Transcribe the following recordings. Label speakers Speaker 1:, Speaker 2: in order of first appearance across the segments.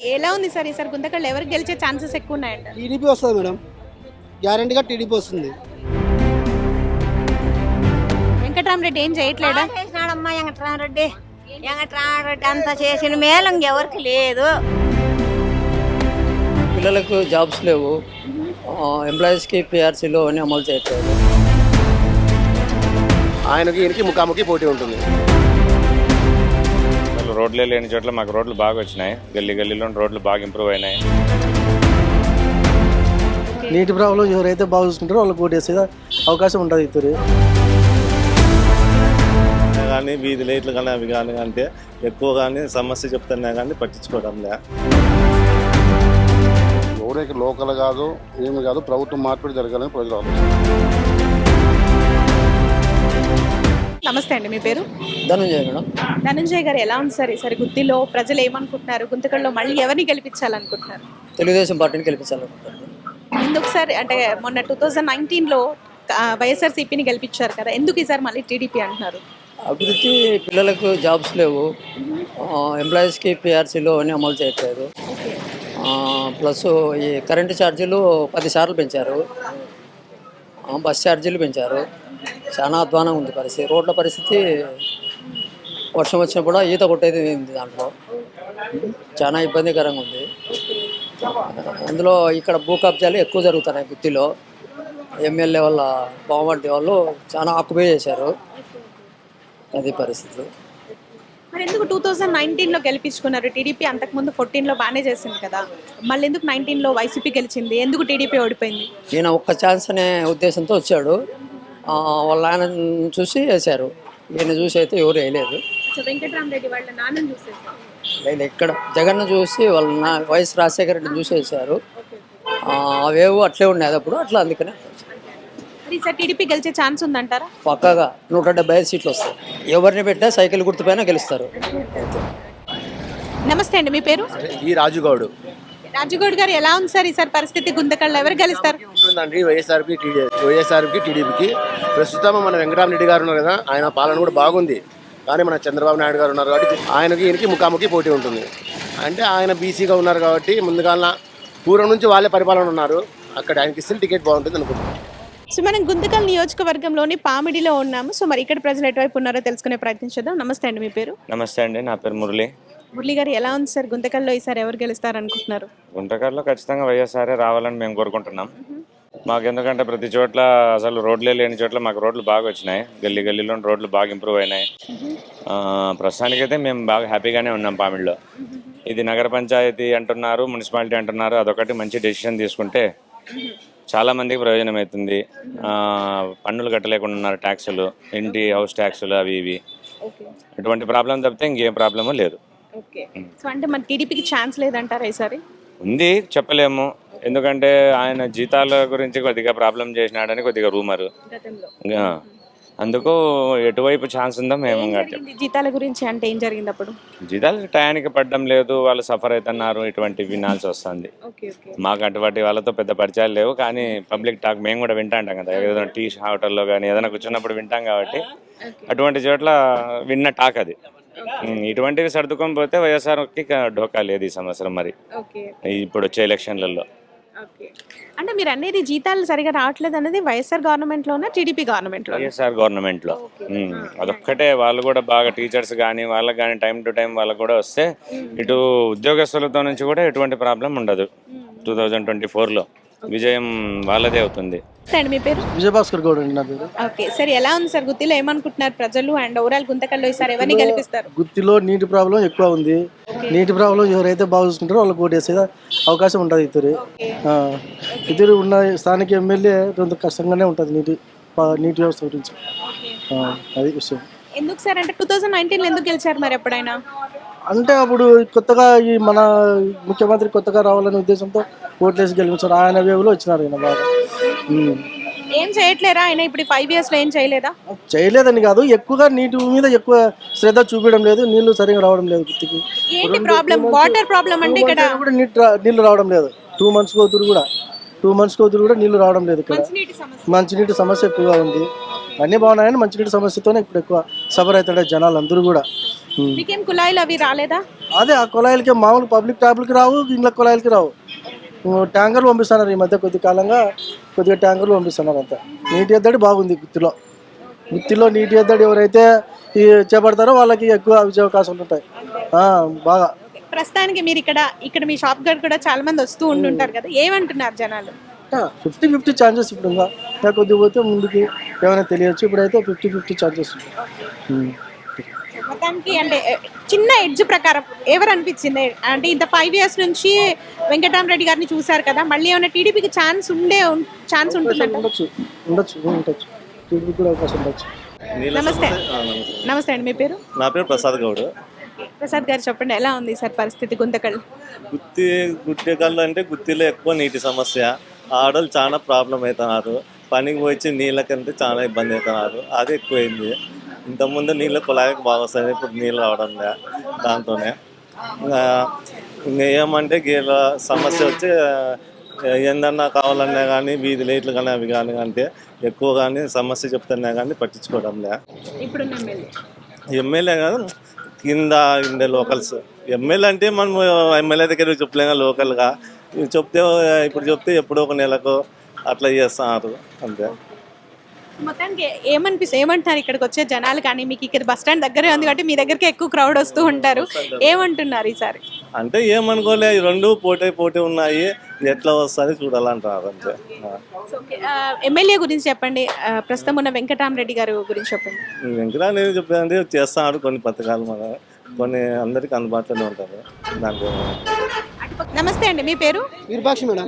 Speaker 1: ఎలా ఉంది సార్? ఈసారి గుంతకళ్ళు ఎవరికి గెలిచే ఛాన్సెస్ ఎక్కువ ఉన్నాయంట
Speaker 2: టీడీపీ వస్తుంది మేడం. గ్యారంటీగా టీడీపీ వస్తుంది.
Speaker 1: వెంకటరామరెడ్డి ఏం చేయట్లేడా
Speaker 3: చేసినాడమ్మా వెంకటరామరెడ్డి. వెంకటరామరెడ్డి అంతా చేసిన మేలు ఎవరికి లేదు.
Speaker 4: పిల్లలకు జాబ్స్ లేవు. ఎంప్లాయీస్కి పిఆర్సీలు అని అమలు చేయట్లేదు.
Speaker 5: ఆయనకి ఈయనకి ముఖాముఖి పోటీ ఉంటుంది.
Speaker 6: రోడ్లే లేని చోట్ల మాకు రోడ్లు బాగా వచ్చినాయి. గల్లీ గల్లీలో రోడ్లు బాగా ఇంప్రూవ్ అయినాయి.
Speaker 2: నీటి ప్రాబ్లం ఎవరైతే బాగా చూసుకుంటారో వాళ్ళకి ఓటు వేసే అవకాశం ఉంటుంది ఇద్దరు
Speaker 7: కానీ వీధి లైట్లు కానీ అవి కానీ అంటే ఎక్కువ కానీ సమస్య చెప్తున్నా కానీ పట్టించుకోవడం లే.
Speaker 8: ఎవరైతే లోకల్ కాదు ఏమి కాదు ప్రభుత్వం మార్పిడి జరగాలని ప్రజలు ఆలోచిస్తారు
Speaker 1: నమస్తే అండి మీ పేరు?
Speaker 4: ధనంజయ మేడం.
Speaker 1: ధనంజయ్ గారు ఎలా ఉంది సార్? ఈసారి గుత్తిలో ప్రజలు ఏమనుకుంటున్నారు? గుంతకల్లో మళ్ళీ ఎవరిని గెలిపించాలనుకుంటున్నారు?
Speaker 4: తెలుగుదేశం పార్టీని గెలిపించాలనుకుంటున్నాను
Speaker 1: ఎందుకు సార్? అంటే మొన్న టూ థౌజండ్ నైన్టీన్లో వైఎస్ఆర్సీపీని గెలిపించారు కదా ఎందుకు ఈసారి మళ్ళీ టీడీపీ అంటున్నారు?
Speaker 4: అభివృద్ధి పిల్లలకు జాబ్స్ లేవు. ఎంప్లాయీస్కి పిఆర్సీలు అని అమలు చేయట్లేదు. ప్లస్ ఈ కరెంటు ఛార్జీలు పది సార్లు పెంచారు. బస్ ఛార్జీలు పెంచారు. చాలా అధ్వానం ఉంది పరిస్థితి. రోడ్ల పరిస్థితి వర్షం వచ్చినప్పుడు కూడా ఈత కొట్టేది ఉంది దాంట్లో? చాలా ఇబ్బందికరంగా ఉంది. అందులో ఇక్కడ భూ కబ్జాలు ఎక్కువ జరుగుతున్నాయి గుత్తిలో. ఎమ్మెల్యే వాళ్ళ బావమర్ది వాళ్ళు చాలా ఆక్యుపై చేశారు. అది పరిస్థితి.
Speaker 1: మరి ఎందుకు టూ థౌజండ్ నైన్టీన్లో గెలిపించుకున్నారు? టీడీపీ అంతకుముందు ఫోర్టీన్లో బాగానే చేసింది కదా. మళ్ళీ ఎందుకు నైన్టీన్లో వైసీపీ గెలిచింది? ఎందుకు టీడీపీ ఓడిపోయింది?
Speaker 4: ఈయన ఒక్క ఛాన్స్ అనే ఉద్దేశంతో వచ్చాడు. వాళ్ళ ఆయన చూసి వేశారు. ఈయన చూసి అయితే ఎవరు వేయలేదు.
Speaker 1: వెంకటరామరెడ్డి వాళ్ళ నాన్నని చూసేసారు.
Speaker 4: లేదు ఇక్కడ జగన్ చూసి వాళ్ళ నా వైఎస్ రాజశేఖర రెడ్డిని చూసి వేశారు. ఆ, అవేవో అట్లే ఉన్నాయి అప్పుడు. అట్లా అందుకనే
Speaker 1: ఈసారి టీడీపీ గెలిచే ఛాన్స్ ఉందంటారా?
Speaker 4: పక్కాగా నూట డెబ్బై ఐదు సీట్లు వస్తాయి. ఎవరిని పెట్టా సైకిల్ గుర్తుపైన గెలుస్తారు.
Speaker 1: నమస్తే అండి మీ పేరు?
Speaker 5: ఈ రాజుగౌడ్.
Speaker 1: రాజుగౌడ్ గారు ఎలా ఉంది సార్ ఈసారి పరిస్థితి? గుంతకళ్ళు ఎవరు గెలుస్తారు?
Speaker 5: ఉంటుందండి వైఎస్ఆర్కి టీడీ వైఎస్ఆర్కి టీడీపీకి. ప్రస్తుతం మన వెంకటరామరెడ్డి గారు ఉన్నారు కదా ఆయన పాలన కూడా బాగుంది. కానీ మన చంద్రబాబు నాయుడు గారు ఉన్నారు కాబట్టి ఆయనకి ఈయనకి ముఖాముఖి పోటీ ఉంటుంది. అంటే ఆయన బీసీగా ఉన్నారు కాబట్టి ముందుగా పూర్వం నుంచి వాళ్ళే పరిపాలన ఉన్నారు. అక్కడ ఆయనకి ఇస్తే టికెట్ బాగుంటుంది అనుకుంటున్నాను
Speaker 1: సో మనం గుంతకల్ నియోజకవర్గంలోని పామిడిలో ఉన్నాము. సో మరి ఇక్కడ ప్రజలు ఎటువైపు ఉన్నారో తెలుసుకునే ప్రయత్నం చేద్దాం. నమస్తే అండి మీ పేరు?
Speaker 6: నమస్తే అండి నా పేరు మురళి.
Speaker 1: మురళి గారు ఎలా ఉంది సార్? గుంతకల్లో ఈసారి ఎవరు గెలుస్తారు అనుకుంటున్నారు
Speaker 6: గుంటకల్లో ఖచ్చితంగా వైఎస్ఆర్ఏ రావాలని మేము కోరుకుంటున్నాం. మాకు ఎందుకంటే ప్రతి చోట్ల అసలు రోడ్లే లేని చోట్ల మాకు రోడ్లు బాగా వచ్చినాయి. గల్లీ గల్లీలో రోడ్లు బాగా ఇంప్రూవ్ అయినాయి. ప్రస్తుతానికైతే మేము బాగా హ్యాపీగానే ఉన్నాం పామిడిలో. ఇది నగర పంచాయతీ అంటున్నారు మున్సిపాలిటీ అంటున్నారు అదొకటి మంచి డెసిషన్ తీసుకుంటే చాలా మందికి ప్రయోజనం అవుతుంది. పన్నులు కట్టలేకుండా ఉన్నారు ట్యాక్సులు ఇంటి హౌస్ ట్యాక్సులు అవి ఇవి.
Speaker 1: ఓకే.
Speaker 6: ఎటువంటి ప్రాబ్లం తప్పితే ఇంకేం ప్రాబ్లము లేదు.
Speaker 1: ఓకే. సో అంటే మన టీడీపీకి ఛాన్స్ లేదంటారా ఈసారి?
Speaker 6: ఉంది చెప్పలేము. ఎందుకంటే ఆయన జీతాల గురించి కొద్దిగా ప్రాబ్లం చేసినాడని కొద్దిగా రూమరు. అందుకు ఎటువైపు ఛాన్స్ ఉందో మేము
Speaker 1: జీతాల గురించి అంటే ఏం జరిగింది అప్పుడు
Speaker 6: జీతాలు టయానికి పడడం లేదు వాళ్ళు సఫర్ అవుతున్నారు ఇటువంటి వినాల్సి వస్తుంది. మాకు అటువంటి వాళ్ళతో పెద్ద పరిచయాలు లేవు కానీ పబ్లిక్ టాక్ మేము కూడా వింటాంటాం కదా. ఏదైనా టీ హోటల్లో కానీ ఏదైనా కూర్చున్నప్పుడు వింటాం కాబట్టి అటువంటి చోట్ల విన్న టాక్ అది. ఇటువంటివి సర్దుకొని పోతే వైఎస్ఆర్కి ఢోకా లేదు ఈ సంవత్సరం మరి. ఇప్పుడు వచ్చే ఎలక్షన్లలో
Speaker 1: అంటే మీరు అనేది జీతాలు సరిగా రావట్లేదు అనేది వైఎస్ఆర్ గవర్నమెంట్లోనా టీడీపీ గవర్నమెంట్లో.
Speaker 6: వైఎస్ఆర్ గవర్నమెంట్లో అదొక్కటే. వాళ్ళు కూడా బాగా టీచర్స్ కానీ వాళ్ళకి కానీ టైం టు టైం వాళ్ళకి కూడా వస్తే ఇటు ఉద్యోగస్తులతో నుంచి కూడా ఎటువంటి ప్రాబ్లం ఉండదు. టూ థౌజండ్ ట్వంటీ ఫోర్లో. విజయం వాళ్ళదే అవుతుంది.
Speaker 1: అండి మీ పేరు?
Speaker 2: విజయభాస్కర్ గౌడ్ అండి నా పేరు.
Speaker 1: ఓకే సరే ఎలా ఉంది సార్ గుత్తిలో? ఏమనుకుంటున్నారు ప్రజలు? అండ్ ఓవరాల్ గుంతకల్లో ఈసారి ఎవరిని గెలిపిస్తారు?
Speaker 2: గుత్తిలో నీటి ప్రాబ్లం ఎక్కువ ఉంది. నీటి ప్రాబ్లం ఎవరైతే బాగా చూసుకుంటారో వాళ్ళకి ఓటు వేసే అవకాశం ఉంటుంది ఇద్దరు. ఇద్దరు ఉన్న స్థానిక ఎమ్మెల్యే కొంత కష్టంగానే ఉంటుంది నీటి నీటి వ్యవస్థ గురించి. అది విషయం.
Speaker 1: ఎందుకు సార్? అంటే టూ థౌజండ్ నైన్టీన్లో ఎందుకు గెలిచారు మరి ఎప్పుడైనా?
Speaker 2: అంటే అప్పుడు కొత్తగా ఈ మన ముఖ్యమంత్రి కొత్తగా రావాలనే ఉద్దేశంతో ఓట్లేసి గెలిపించారు. ఆయన వేవులో వచ్చినారు ఆయన బాగా. ఉమ్.
Speaker 1: ఏం చేయట్లేరా? ఆయన ఇప్పుడు ఫైవ్ ఇయర్స్లో ఏం చేయలేదా?
Speaker 2: చేయలేదని కాదు ఎక్కువగా నీటి మీద ఎక్కువ శ్రద్ధ చూపించడం లేదు నీళ్ళు సరిగా రావడం లేదు గుర్తికి.
Speaker 1: ఏంటి ప్రాబ్లం వాటర్ ప్రాబ్లం అంటే ఇక్కడ.
Speaker 2: కూడా నీటి రా- నీళ్ళు రావడం లేదు. టూ మంత్స్ కోతురు కూడా. టూ మంత్స్ కోతురు కూడా నీళ్ళు రావడం లేదు ఇక్కడ.
Speaker 1: మంచినీటి సమస్య.
Speaker 2: మంచినీటి సమస్య ఎక్కువగా ఉంది. అన్నీ బాగున్నాయని మంచినీటి సమస్యతోనే ఇప్పుడు ఎక్కువ సఫర్ అవుతాడు జనాలు అందరూ కూడా.
Speaker 1: మీకేం కుళాయిలు అవి రాలేదా?
Speaker 2: అదే ఆ కుళాయిలకి మామూలు పబ్లిక్ ట్యాబ్లకి రావు ఇంట్లో కుళాయిలకి రావు. ట్యాంకర్లు పంపిస్తున్నారు ఈ మధ్య కొద్ది కాలంగా కొద్దిగా ట్యాంకర్లు పంపిస్తున్నారు అంతా. నీటి ఎద్దడి బాగుంది గుత్తిలో. గుత్తిలో నీటి ఎద్దడి ఎవరైతే ఈ చేపడతారో వాళ్ళకి ఎక్కువ అవకాశాలు ఉంటాయి. ఆ, బాగా.
Speaker 1: ప్రస్తుతానికి మీరు ఇక్కడ ఇక్కడ మీ షాప్ గడ్ కూడా చాలా మంది వస్తూ ఉండుంటారు కదా. ఏమంటున్నారు జనాలు?
Speaker 2: ఫిఫ్టీ ఫిఫ్టీ ఛాన్సెస్ ఇప్పుడు ఇంకా ఇంకా కొద్దిగా పోతే ముందుకి ఏమైనా తెలియచ్చు? ఇప్పుడైతే ఫిఫ్టీ ఫిఫ్టీ ఛాన్సెస్.
Speaker 1: మొత్తానికి అంటే చిన్న ఎడ్జ్ ప్రకారం ఎవరు అనిపించింది అంటే ఇంత ఫైవ్ ఇయర్స్ నుంచి వెంకటరామరెడ్డి గారిని చూశారు కదా మళ్ళీ ఏమైనా టీడీపీకి ఛాన్స్ ఉండే ఛాన్స్
Speaker 2: ఉండొచ్చు. ఉండొచ్చు ఉండొచ్చు. టీడీపీ కూడా అవకాశం ఉండొచ్చు.
Speaker 1: నమస్తే.
Speaker 7: నమస్తే.
Speaker 1: అండి మీ పేరు?
Speaker 7: నా పేరు ప్రసాద్ గౌడ్.
Speaker 1: ప్రసాద్ గారు చెప్పండి ఎలా ఉంది సార్ పరిస్థితి గుంతకల్?
Speaker 7: గుత్తి గుట్టెకల్లు అంటే గుత్తిలో ఎక్కువ నీటి సమస్య. ఆడోళ్ళు చాలా ప్రాబ్లం అవుతున్నారు పనికి వచ్చి నీళ్ళకంటే చాలా ఇబ్బంది అవుతున్నారు అది ఎక్కువైంది. ఇంతకుముందు నీళ్ళు కుళాయికి బాగా వస్తాయి. ఇప్పుడు నీళ్ళు రావడం లే దాంతోనే. ఏమంటే గీల సమస్య వచ్చి ఏందన్నా కావాలన్నా కానీ వీధి లైట్లు కానీ అవి కానీ అంటే ఎక్కువ కానీ సమస్య చెప్తున్నా కానీ పట్టించుకోవడం లే.
Speaker 1: ఎమ్మెల్యే?
Speaker 7: కాదు కింద ఇండే లోకల్స్. ఎమ్మెల్యే అంటే మనం ఎమ్మెల్యే దగ్గర చెప్పలేం లోకల్గా. చెప్తే ఇప్పుడు చెప్తే ఎప్పుడో ఒక నెలకు అట్లా చేస్తున్నారు అంతే.
Speaker 1: మొత్తానికి ఏమనిపిస్తుంది ఏమంటున్నారు ఇక్కడికి వచ్చే జనాలు కానీ మీకు ఇక్కడ బస్ స్టాండ్ దగ్గరే ఉంది కాబట్టి మీ దగ్గరికి ఎక్కువ క్రౌడ్ వస్తూ ఉంటారు. ఏమంటున్నారు ఈసారి?
Speaker 7: అంటే ఏమనుకోలే రెండు పోటీ పోటీ ఉన్నాయి ఎట్లా వస్తుంది చూడాలంటారు అంతే.
Speaker 1: ఎమ్మెల్యే గురించి చెప్పండి. ప్రస్తుతం ఉన్న వెంకటరామరెడ్డి గారు గురించి చెప్పండి.
Speaker 7: వెంకటా నేను చెప్పేదంటే చేస్తున్నారు కొన్ని పథకాలు మన కొన్ని అందరికి అందుబాటులోనే ఉంటారు దాంట్లో
Speaker 1: నమస్తే అండి మీ పేరు?
Speaker 9: విరూపాక్షి మేడం.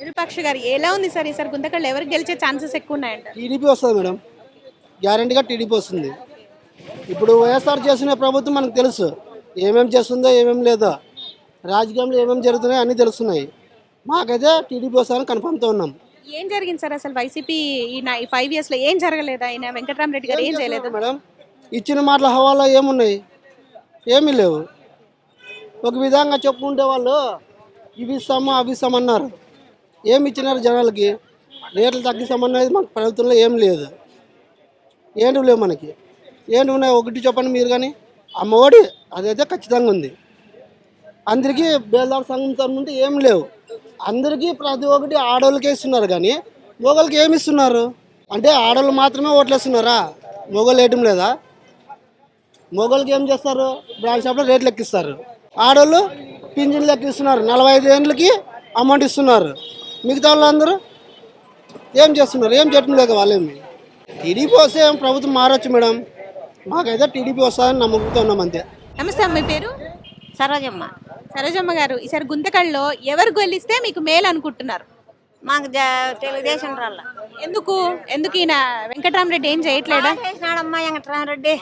Speaker 1: విరూపాక్ష గారు ఎలా ఉంది సార్ ఈసారి గుంతకళ్ళు ఎవరు గెలిచే ఛాన్సెస్ ఎక్కువ ఉన్నాయంట
Speaker 9: టీడీపీ వస్తుంది మేడం. గ్యారంటీగా టీడీపీ వస్తుంది. ఇప్పుడు వైఎస్ఆర్ చేసిన ప్రభుత్వం మనకు తెలుసు. ఏమేమి చేస్తుందో ఏమేమి లేదో. రాజకీయంలో ఏమేమి జరుగుతున్నాయో అన్నీ తెలుస్తున్నాయి. మాకైతే టీడీపీ వస్తుందని కన్ఫర్మ్తో ఉన్నాం.
Speaker 1: ఏం జరిగింది సార్ అసలు వైసీపీ ఈ ఫైవ్ ఇయర్స్లో ఏం జరగలేదా? ఆయన వెంకటరామరెడ్డి గారు ఏం చేయలేదు?
Speaker 9: మేడం? ఇచ్చిన మాటల హవాలో ఏమున్నాయి? ఏమీ లేవు. ఒక విధంగా చెప్పుకుంటే వాళ్ళు ఇవి ఇస్తాము అవి ఇస్తామన్నారు ఏమి ఇచ్చినారు జనాలకి? రేట్లు తగ్గిస్తామన్నది మాకు ప్రభుత్వంలో ఏం లేదు. ఏంటి లేవు మనకి? ఏంటి ఉన్నాయి? ఒకటి చెప్పండి మీరు కానీ. అమ్మఒడి అదైతే ఖచ్చితంగా ఉంది. అందరికీ బేల్దార్ సంఘం తరఫు ఏం లేవు. అందరికీ ప్రతి ఒక్కటి ఆడవాళ్ళకే ఇస్తున్నారు కానీ మొగలకి ఏమి ఇస్తున్నారు? అంటే ఆడవాళ్ళు మాత్రమే ఓట్లేస్తున్నారా? మొగలు వేయటం లేదా? మొగలకి ఏం చేస్తారు? బ్రాండ్ షాప్లో రేట్లు ఎక్కిస్తారు. ఆడవాళ్ళు పింఛన్లు ఎక్కిస్తున్నారు నలభై ఐదు ఏళ్ళకి అమౌంట్ ఇస్తున్నారు. మిగతా వాళ్ళందరూ ఏం చేస్తున్నారు? ఏం చేయటం లేదు వాళ్ళేమి? టీడీపీ వస్తే ఏం ప్రభుత్వం మారొచ్చు మేడం. మాకైతే టీడీపీ వస్తుందని నమ్మకంతో ఉన్నాం అంతే.
Speaker 1: నమస్తే అమ్మ మీ పేరు?
Speaker 3: సరోజమ్మ.
Speaker 1: సరోజమ్మ గారు ఈసారి గుంతకల్లో ఎవరు గెలిస్తే మీకు మేలు అనుకుంటున్నారు?
Speaker 3: మాకు తెలుగుదేశం రాళ్ళ.
Speaker 1: ఎందుకు? ఎందుకు ఈయన వెంకటరామరెడ్డి ఏం చేయట్లేడా?
Speaker 3: చేసినాడమ్మా వెంకటరామరెడ్డి.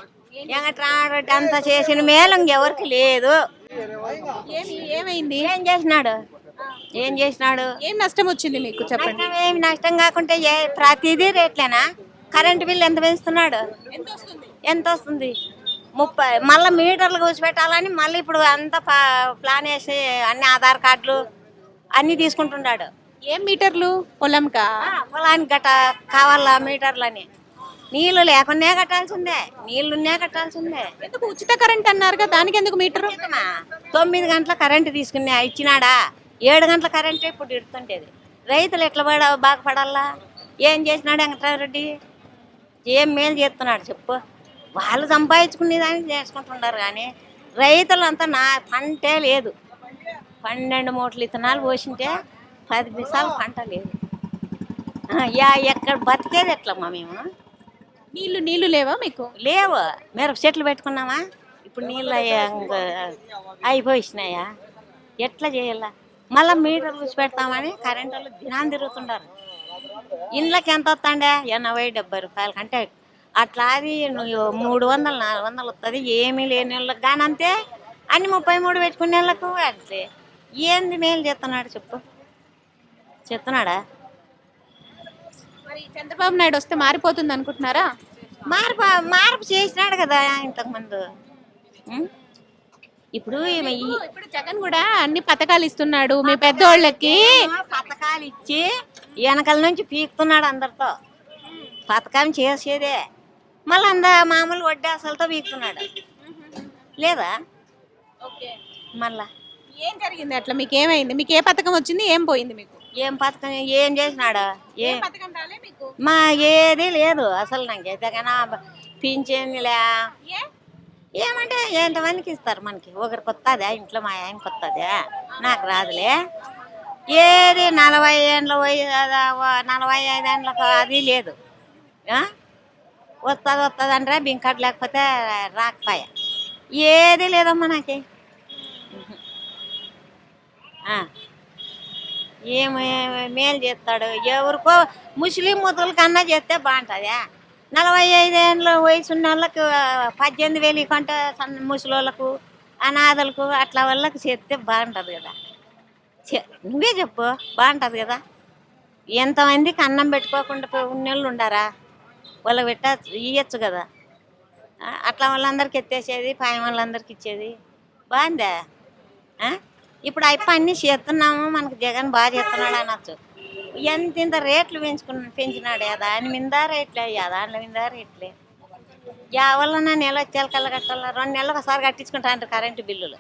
Speaker 3: వెంకటరామరెడ్డి అంతా చేసిన మేలు ఇంకెవరికి లేదు.
Speaker 1: ఏమైంది?
Speaker 3: ఏం చేసినాడు? ఏం చేసినాడు?
Speaker 1: ఏం నష్టం వచ్చింది మీకు చెప్పండి.
Speaker 3: ఏమి నష్టం కాకుంటే ఏ ప్రతిదీ రేట్లేనా? కరెంటు బిల్లు ఎంత పెంచుతున్నాడు
Speaker 1: ఎంత వస్తుంది?
Speaker 3: ముప్పై మళ్ళీ మీటర్లు కూర్చోబెట్టాలని మళ్ళీ ఇప్పుడు అంతా ప్లాన్ వేసి అన్ని ఆధార్ కార్డులు అన్నీ తీసుకుంటున్నాడు.
Speaker 1: ఏం మీటర్లు? పొలంకా?
Speaker 3: పొలానికి గట్ట కావాలా మీటర్లని? నీళ్ళు లేకున్నా కట్టాల్సిందే నీళ్ళున్నా కట్టాల్సిందే.
Speaker 1: ఎందుకు ఉచిత కరెంట్ అన్నారుగా దానికి ఎందుకు మీటర్?
Speaker 3: తొమ్మిది గంటల కరెంటు తీసుకున్నా ఇచ్చినాడా? ఏడు గంటల కరెంటే ఇప్పుడు ఇడుతుంటేది రైతులు ఎట్లా పడ బాగుపడాలా? ఏం చేసినాడు వెంకటరామరెడ్డి ఏం మేలు చేస్తున్నాడు చెప్పు. వాళ్ళు సంపాదించుకునే దానికి చేసుకుంటున్నారు కానీ రైతులంతా నా పంటే లేదు. పన్నెండు మూటలు ఇత్తనాలు పోసింటే పది నిమిషాలు పంట లేదు. ఎక్కడ బతికేది ఎట్లమ్మా మేము?
Speaker 1: నీళ్ళు నీళ్ళు లేవా మీకు?
Speaker 3: లేవు. మిరప చెట్లు పెట్టుకున్నామా? ఇప్పుడు నీళ్ళు అయ్యా ఇంకా అయిపోయినాయా? ఎట్లా చేయాలా? మళ్ళీ మీటర్ కూర్చి పెడతామని కరెంట్ వాళ్ళు దినాన్ని తిరుగుతుంటారు. ఇండ్లకి ఎంత వస్తుండే? ఎనభై డెబ్బై రూపాయల కంటే అట్లా అది నువ్వు మూడు వందలు నాలుగు వందలు వస్తుంది ఏమీ లేని వాళ్ళకి కానీ అంతే. అన్ని ముప్పై మూడు పెట్టుకునే వాళ్ళకు అంతే. ఏంది మేలు చేస్తున్నాడు చెప్పు. చెప్తున్నాడా
Speaker 1: మరి చంద్రబాబు నాయుడు వస్తే మారిపోతుంది అనుకుంటున్నారా?
Speaker 3: మార్పు మార్పు చేసినాడు కదా ఇంతకుముందు? ఇప్పుడు
Speaker 1: ఇప్పుడు జగన్ కూడా అన్ని పథకాలు ఇస్తున్నాడు మీ పెద్దోళ్ళకి.
Speaker 3: పథకాలు ఇచ్చి వెనకాల నుంచి పీకుతున్నాడు అందరితో. పథకం చేసేదే. మళ్ళీ అంద మామూలు వడ్డీ అసలుతో పీకుతున్నాడు. లేదా?
Speaker 1: ఓకే.
Speaker 3: మళ్ళా.
Speaker 1: ఏం జరిగింది అట్లా? మీకు ఏమైంది? మీకు ఏ పథకం వచ్చింది? ఏం పోయింది మీకు?
Speaker 3: ఏం పథకం ఏం చేసినాడా?
Speaker 1: ఏ
Speaker 3: మా ఏది లేదు అసలు నాకైతే కానీ పింఛన్లే
Speaker 1: ఏ?
Speaker 3: ఏమంటే ఎంతమందికి ఇస్తారు మనకి? ఒకరికి వస్తుందా ఇంట్లో మా ఆయనకి వస్తుందా నాకు రాదులే. ఏది నలభై ఏండ్ల నలభై ఐదు ఏండ్లకు అది లేదు? వస్తుంది వస్తుంది అంటే బింకట్ లేకపోతే రాకపోయా? ఏది లేదమ్మా నాకి. ఆ. ఏమి మేలు చేస్తాడు? ఎవరికో ముస్లిం ముద్దుల కన్నా చేస్తే బాగుంటుందా? నలభై ఐదేళ్ళ వయసు ఉన్న వాళ్ళకు పద్దెనిమిది వేలు కంటే సన్న ముసలోళ్ళకు అనాథలకు అట్లా వాళ్ళకి చేస్తే బాగుంటుంది కదా. నువ్వే చెప్పు బాగుంటుంది కదా. ఎంతమందికి అన్నం పెట్టుకోకుండా పోయి ఉన్నోళ్ళు ఉండారా? వాళ్ళకి పెట్ట ఇవ్వచ్చు కదా. అట్లా వాళ్ళందరికి ఎత్తేసేది పాయం వాళ్ళందరికి ఇచ్చేది. బాగుందా? ఇప్పుడు అయిపో అన్నీ చేస్తున్నాము మనకు జగన్ బాగా చేస్తున్నాడు అనొచ్చు. ఎంత ఇంత రేట్లు పెంచుకున్న పెంచినాడే దాని మీద రేట్లే దాని మీద రేట్లే. వల్ల నెల వచ్చేల కల్లా కట్టాల? రెండు నెలలకు ఒకసారి కట్టించుకుంటా అంటారు కరెంటు బిల్లులు.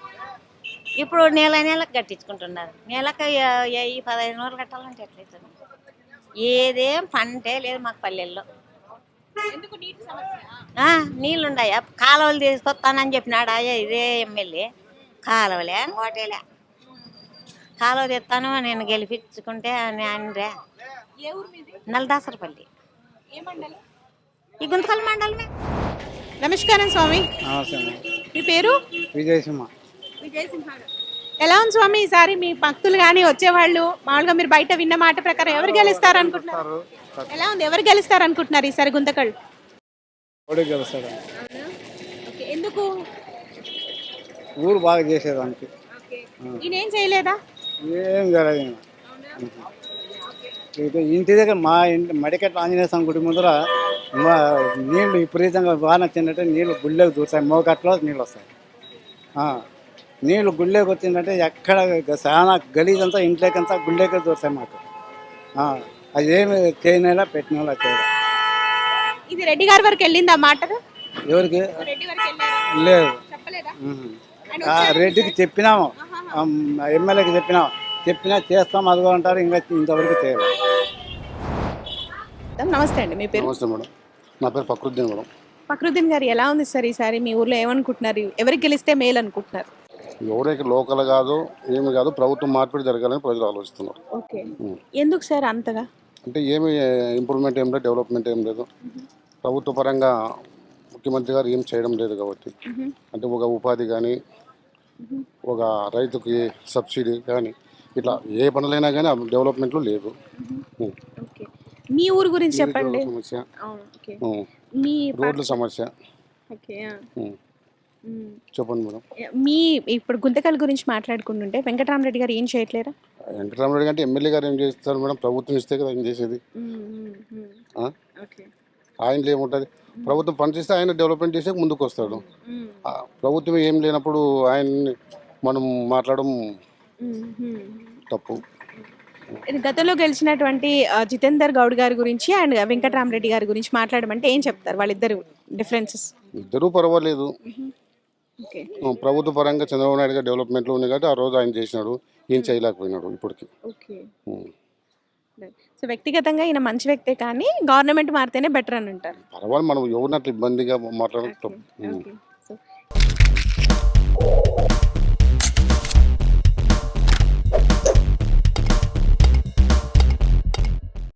Speaker 3: ఇప్పుడు నెల నెలకు కట్టించుకుంటున్నారు. నెలకు వెయ్యి పదహైదు వందలు కట్టాలంటే ఎట్లయితుంది? ఏదేం పంటే లేదు మాకు పల్లెల్లో. నీళ్ళున్నాయా కాలువలు తీసుకొస్తానని చెప్పినాడు? అయ్యా ఇదే ఎమ్మెల్యే. కాలువలే ఇంకోటేలే కాలువ తెస్తాను నేను గెలిపించుకుంటే అని అనరే. నలదాసరపల్లి.
Speaker 1: ఏ మండలం?
Speaker 3: ఈ గుంతకల్ మండలమే.
Speaker 1: నమస్కారం స్వామి. మీ పేరు?
Speaker 9: విజయసింహ.
Speaker 1: ఎలా ఉంది స్వామి ఈసారి? మీ భక్తులు కానీ వచ్చేవాళ్ళు మామూలుగా మీరు బయట విన్న మాట ప్రకారం ఎవరు గెలుస్తారు అనుకుంటున్నారు? ఎలా ఉంది? ఎవరు గెలుస్తారు అనుకుంటున్నారు ఈసారి ఓకే ఎందుకు?
Speaker 9: ఊరు బాగా చేసేదానికి.
Speaker 1: ఈయన ఏం చేయలేదా?
Speaker 9: ఏం జరగదు. ఇంటి దగ్గర మా ఇంటి మడికట్ల ఆంజనేయ స్వామి గుడి ముందర మా నీళ్ళు విపరీతంగా వాన వచ్చిందంటే నీళ్ళు గుళ్ళకి దూరుతాయి. మోకట్లో నీళ్ళు వస్తాయి. ఆ, నీళ్ళు గుళ్ళకి వచ్చిందంటే ఎక్కడ చాలా గలీజంతా ఇంట్లోకంతా గుళ్ళకే దూరుతాయి మాకు. ఆ, అది ఏమి చేయనేలా పెట్టినేలా చేయలే
Speaker 1: ఇది రెడ్డి గారి వరకు వెళ్ళింది ఆ మాట
Speaker 9: ఎవరికి? లేదు. రెడ్డికి చెప్పినాము. ఎమ్మెల్యేకి చెప్పినాము చెప్పినా చేస్తాం అదిగో అంటారు ఇంకా ఇంతవరకు చేయలేదు.
Speaker 1: నమస్తే అండి మీ పేరు?
Speaker 8: నమస్తే మేడం. నా పేరు ప్రకృతి మేడం.
Speaker 1: ఫక్రుద్దీన్ గారు ఎలా ఉంది సార్ ఈసారి? మీ ఊర్లో ఏమనుకుంటున్నారు? ఎవరికి గెలిస్తే మేలు అనుకుంటున్నారు?
Speaker 8: ఎవరైతే లోకల్ కాదు ఏమి కాదు ప్రభుత్వం మార్పిడి జరగాలని ప్రజలు ఆలోచిస్తున్నారు.
Speaker 1: ఓకే. ఎందుకు సార్ అంతగా?
Speaker 8: అంటే ఏమి ఇంప్రూవ్మెంట్ ఏం లేదు డెవలప్మెంట్ ఏం లేదు. ప్రభుత్వ పరంగా ముఖ్యమంత్రి గారు ఏం చేయడం లేదు కాబట్టి. అంటే ఒక ఉపాధి కానీ ఒక రైతుకి సబ్సిడీ కానీ ఇట్లా ఏ పనులైనా కానీ డెవలప్మెంట్లు లేదు.
Speaker 1: ఓకే. మీ ఊరు గురించి చెప్పండి.
Speaker 8: సమస్య.
Speaker 1: మీ
Speaker 8: రోడ్ల సమస్య. చెప్పండి మేడం.
Speaker 1: మీ ఇప్పుడు గుంతకల్ గురించి మాట్లాడుకుంటుంటే వెంకటరామరెడ్డి గారు ఏం చేయట్లేరా?
Speaker 8: వెంకటరామరెడ్డి అంటే ఎమ్మెల్యే గారు ఏం చేస్తారు మేడం? ప్రభుత్వం ఇస్తే కదా ఏం చేసేది? ఆయనలో ఏముంటుంది? ప్రభుత్వం ఫండ్స్ ఇస్తే ఆయన డెవలప్మెంట్ చేసే ముందుకు వస్తాడు ప్రభుత్వం ఏం లేనప్పుడు ఆయన్ని మనం మాట్లాడడం తప్పు.
Speaker 1: గతంలో గెలిచినటువంటి జితేందర్ గౌడ్ గారి గురించి అండ్ వెంకటరామరెడ్డి గారి గురించి మాట్లాడమంటే ఏం చెప్తారు వాళ్ళిద్దరు డిఫరెన్సెస్?
Speaker 8: ఇద్దరూ పర్వాలేదు. ప్రభుత్వ పరంగా చంద్రబాబు నాయుడు గారు డెవలప్మెంట్లో ఉంది కాబట్టి ఆ రోజు ఆయన చేసినాడు. ఈయన చేయలేకపోయినాడు ఇప్పటికి.
Speaker 1: సో వ్యక్తిగతంగా ఈయన మంచి వ్యక్తే కానీ గవర్నమెంట్ మారితేనే బెటర్ అని అంటారు.
Speaker 8: పర్వాలేదు మనం ఎవరినట్లు ఇబ్బందిగా
Speaker 1: సో